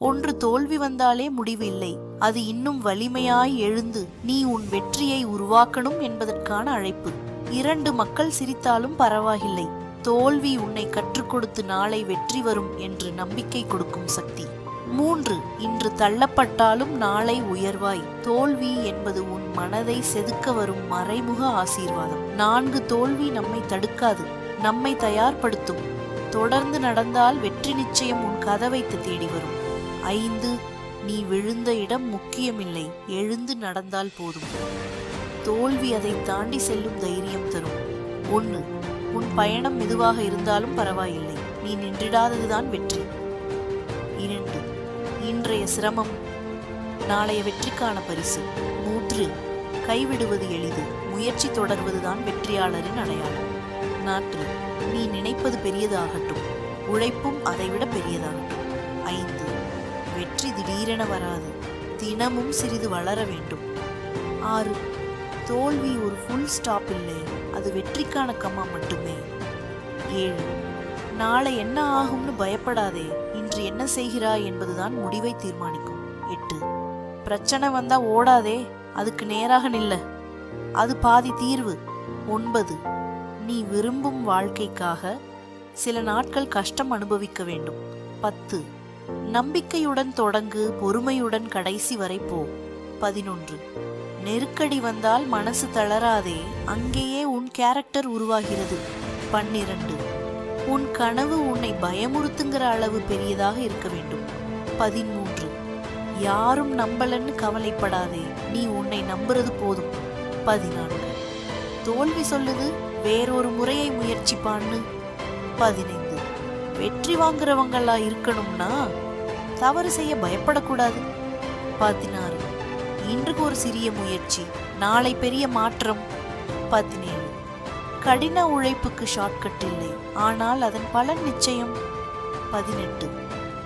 ஒன்று தோல்வி வந்தாலே முடிவில்லை. அது இன்னும் வலிமையாய் எழுந்து நீ உன் வெற்றியை உருவாக்கணும் என்பதற்கான அழைப்பு. இரண்டு மக்கள் சிரித்தாலும் பரவாயில்லை. தோல்வி உன்னை கற்றுக் கொடுத்து நாளை வெற்றி வரும் என்று நம்பிக்கை கொடுக்கும் சக்தி. மூன்று இன்று தள்ளப்பட்டாலும் நாளை உயர்வாய். தோல்வி என்பது உன் மனதை செதுக்க வரும் மறைமுக ஆசீர்வாதம். நான்கு தோல்வி நம்மை தடுக்காது நம்மை தயார்படுத்தும். தொடர்ந்து நடந்தால் வெற்றி நிச்சயம் உன் கதவை தேடி வரும். ஐந்து நீ விழுந்த இடம் முக்கியமில்லை. எழுந்து நடந்தால் போதும். தோல்வி அதை தாண்டி செல்லும் தைரியம் தரும். ஒன்று உன் பயணம் மெதுவாக இருந்தாலும் பரவாயில்லை. நீ நின்றிடாததுதான் வெற்றி. இரண்டு இன்றைய சிரமம் நாளைய வெற்றிக்கான பரிசு. மூன்று கைவிடுவது எளிது. முயற்சி தொடர்வதுதான் வெற்றியாளரின் அடையாளம். நாற்று நீ நினைப்பது பெரியதாகட்டும். உழைப்பும் அதைவிட பெரியதாகட்டும். ஐந்து வெற்றி திடீரென வராது. தினமும் சிறிது வளர வேண்டும். ஆறு. தோல்வி ஒரு ஃபுல் ஸ்டாப் இல்லை. அது வெற்றிக்கான கம்மா மட்டுமே. ஏழு. நாளை என்ன ஆகும்னு பயப்படாதே. இன்று என்ன செய்கிறாய் என்பதுதான் முடிவை தீர்மானிக்கும். எட்டு. பிரச்சனை வந்தா ஓடாதே. அதுக்கு நேராக நில்ல. அது பாதி தீர்வு. ஒன்பது. நீ விரும்பும் வாழ்க்கைக்காக சில நாட்கள் கஷ்டம் அனுபவிக்க வேண்டும். பத்து. நம்பிக்கையுடன் தொடங்கு பொறுமையுடன் கடைசி வரை போ. பதினொன்று. நெருக்கடி வந்தால் மனசு தளராதே அங்கேயே உன் கேரக்டர் உருவாகிறது. பன்னிரண்டு. உன் கனவு உன்னை பயமுறுத்துங்கிற அளவு பெரியதாக இருக்க வேண்டும். பதிமூன்று. யாரும் நம்பலன்னு கவலைப்படாதே நீ உன்னை நம்புறது போதும். பதினான்கு. தோல்வி சொல்லுது வேறொரு முறையை முயற்சிப்பான்னு. பதினைந்து. வெற்றி வாங்குறவங்களா இருக்கணும்னா தவறு செய்ய பயப்படக்கூடாது. பதினாறு. இன்றுக்கு ஒரு சிறிய முயற்சி நாளை பெரிய மாற்றம். பதினேழு. கடின உழைப்புக்கு ஷார்ட்கட் இல்லை ஆனால் அதன் பலன் நிச்சயம். பதினெட்டு.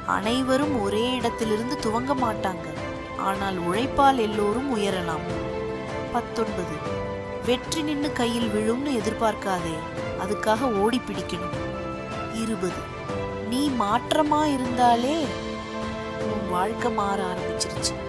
அனைவரும் ஒரே இடத்திலிருந்து துவங்க மாட்டாங்க ஆனால் உழைப்பால் எல்லோரும் உயரலாம். பத்தொன்பது. வெற்றி நின்று கையில் விழும்னு எதிர்பார்க்காதே அதுக்காக ஓடி பிடிக்கணும் இருபது. நீ மாற்றமா இருந்தாலே உன் வாழ்க்கை மாற ஆரம்பிச்சிருச்சு.